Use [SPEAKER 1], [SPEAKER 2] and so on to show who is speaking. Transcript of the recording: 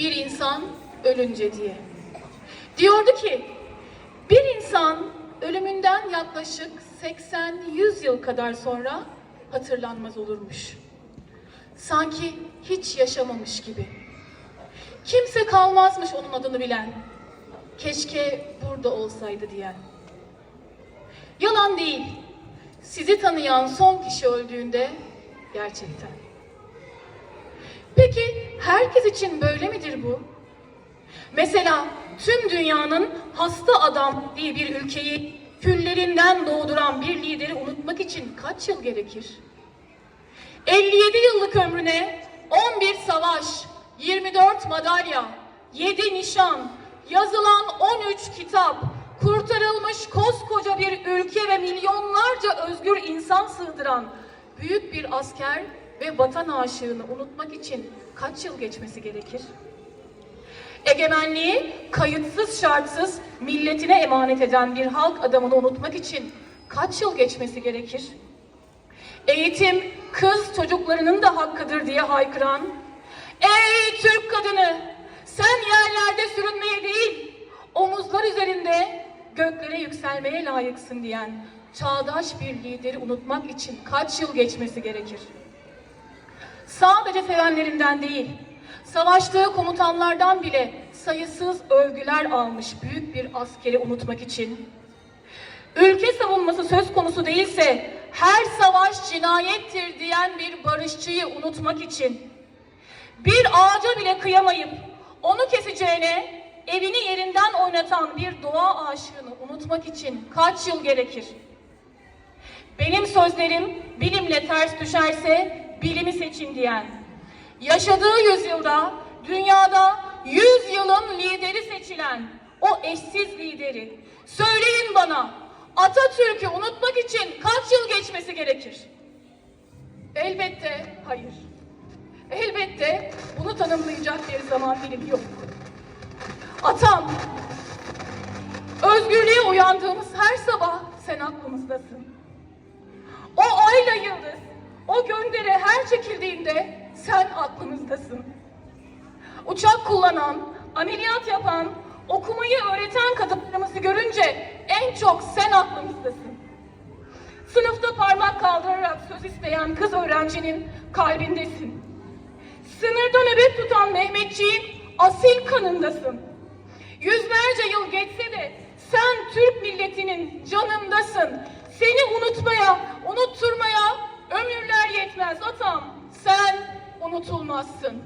[SPEAKER 1] bir insan ölünce diye. Diyordu ki bir insan ölümünden yaklaşık 80-100 yıl kadar sonra hatırlanmaz olurmuş. Sanki hiç yaşamamış gibi. Kimse kalmazmış onun adını bilen. Keşke burada olsaydı diyen. Yalan değil. Sizi tanıyan son kişi öldüğünde gerçekten. Peki herkes için böyle midir bu? Mesela tüm dünyanın hasta adam diye bir ülkeyi küllerinden doğduran bir lideri unutmak için kaç yıl gerekir? 57 yıllık ömrüne 11 savaş, 24 madalya, 7 nişan, yazılan 13 kitap, kurtarılmış koskoca bir ülke ve milyonlarca özgür insan sığdıran büyük bir asker ve vatan aşığını unutmak için kaç yıl geçmesi gerekir? Egemenliği kayıtsız şartsız milletine emanet eden bir halk adamını unutmak için kaç yıl geçmesi gerekir? Eğitim kız çocuklarının da hakkıdır diye haykıran, Ey Türk kadını! Sen yerlerde sürünmeye değil, omuzlar üzerinde göklere yükselmeye layıksın diyen çağdaş bir lideri unutmak için kaç yıl geçmesi gerekir? Sadece sevenlerinden değil, savaştığı komutanlardan bile sayısız övgüler almış büyük bir askeri unutmak için. Ülke savunması söz konusu değilse her savaş cinayettir diyen bir barışçıyı unutmak için. Bir ağaca bile kıyamayıp onu keseceğine evini yerinden oynatan bir doğa aşığını unutmak için kaç yıl gerekir? Benim sözlerim bilimle ters düşerse bilimi seçin diyen, yaşadığı yüzyılda dünyada yüz yılın lideri seçilen o eşsiz lideri söyleyin bana Atatürk'ü unutmak için kaç yıl geçmesi gerekir? Elbette hayır. Elbette bunu tanımlayacak bir zaman dilimi yok. Atam, özgürlüğe uyandığımız her sabah sen aklımızdasın. O göndere her çekildiğinde sen aklımızdasın. Uçak kullanan, ameliyat yapan, okumayı öğreten kadınlarımızı görünce en çok sen aklımızdasın. Sınıfta parmak kaldırarak söz isteyen kız öğrencinin kalbindesin. Sınırda nöbet tutan Mehmetçiğin asil kanındasın. Yüzlerce yıl geçse de sen Türk milletinin canındasın. Unutulmazsın.